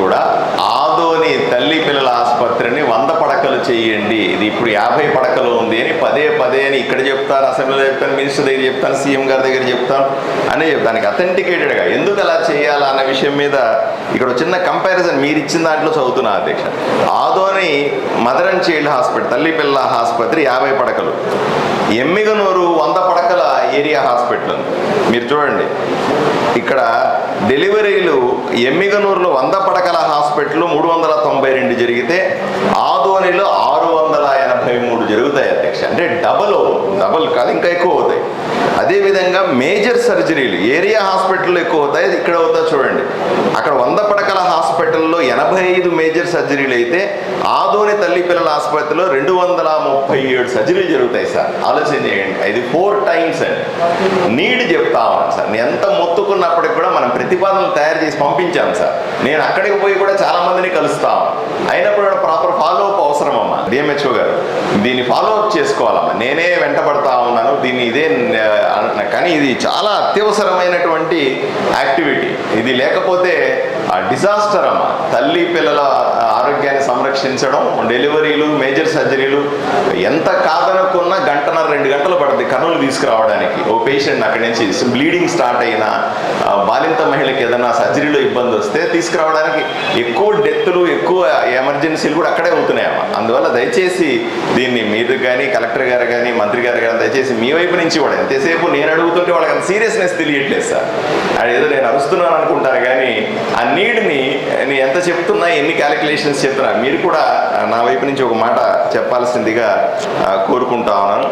కూడా ఆదోని తల్లి పిల్లల ఆసుపత్రిని వంద పడకలు చేయండి. ఇది ఇప్పుడు యాభై పడకలు ఉంది అని పదే పదే అని ఇక్కడ చెప్తాను అసెంబ్లీలో చెప్తాను మినిస్టర్ దగ్గర చెప్తాను సీఎం గారి దగ్గర చెప్తాను అని చెప్తానికి అథెంటికేటెడ్గా ఎందుకు అలా చేయాలా అన్న విషయం మీద ఇక్కడ చిన్న కంపారిజన్ మీరు ఇచ్చిన దాంట్లో చదువుతున్నా అధ్యక్ష. Adoni mother and child hospital తల్లి పిల్లల ఆసుపత్రి యాభై పడకలు. ఎమ్మిగనూరు ఏరియా హాస్పిటల్ ఉంది. మీరు చూడండి. ఇక్కడ డెలివరీలు ఎమ్మిగనూరులో వంద పడకల హాస్పిటల్ మూడు వందల తొంభై రెండు జరిగితే ఆదోనిలో ఆరు వందల ఎనభై మూడు జరుగుతాయి అధ్యక్ష. అంటే డబల్ డబల్ కాదు ఇంకా ఎక్కువ అవుతాయి. అదేవిధంగా మేజర్ సర్జరీలు ఏరియా హాస్పిటల్లో ఎక్కువ అవుతాయి. ఇక్కడ అవుతా చూడండి. అక్కడ వంద పడకల హాస్పిటల్లో ఎనభై ఐదు మేజర్ సర్జరీలు అయితే ఆదోని తల్లి పిల్లల ఆసుపత్రిలో రెండు వందల ముప్పై ఏడు సర్జరీలు జరుగుతాయి సార్. ఆలోచన చేయండి. ఇది ఫోర్ టైమ్స్ అండి నీడ్ చెప్తా ఉన్నాను సార్. నేను ఎంత మొత్తుకున్నప్పటికి కూడా మనం ప్రతిపాదనలు తయారు చేసి పంపించాం సార్. నేను అక్కడికి పోయి కూడా చాలా మందిని కలుస్తాం అయినప్పుడు కూడా ప్రాపర్ ఫాలో అప్ అవసరం అమ్మా. డిఎంహెచ్ఓ గారు దీన్ని ఫాలో అప్ చేసుకోవాలమ్మా. నేనే వెంటబడతా ఉన్నాను. దీన్ని ఇదే కానీ ఇది చాలా అత్యవసరమైనటువంటి యాక్టివిటీ. ఇది లేకపోతే డిజాస్టర్ అమ్మ. తల్లి పిల్లల ఆరోగ్యాన్ని సంరక్షించడం డెలివరీలు మేజర్ సర్జరీలు ఎంత కాదనుకున్నా గంటన్నర రెండు గంటలు పడుతుంది కర్నూలు తీసుకురావడానికి. ఓ పేషెంట్ అక్కడి నుంచి బ్లీడింగ్ స్టార్ట్ అయినా బాలింత మహిళకి ఏదైనా సర్జరీలో ఇబ్బంది వస్తే తీసుకురావడానికి ఎక్కువ డెత్లు ఎక్కువ ఎమర్జెన్సీలు కూడా అక్కడే అవుతున్నాయమ్మ అందువల్ల దయచేసి దీన్ని మీరు కానీ కలెక్టర్ గారు కానీ మంత్రి గారు కానీ దయచేసి మీ వైపు నుంచి కూడా ఎంతసేపు నేను అడుగుతుంటే వాళ్ళకి అంత సీరియస్నెస్ తెలియట్లేదు సార్. అది ఏదో నేను అరుస్తున్నాను అనుకుంటారు కానీ ఆ నీడ్ని నేను ఎంత చెప్తున్నా ఎన్ని క్యాలిక్యులేషన్స్ చెప్తున్నా మీరు కూడా నా వైపు నుంచి ఒక మాట చెప్పాల్సిందిగా కోరుకుంటా ఉన్నాను.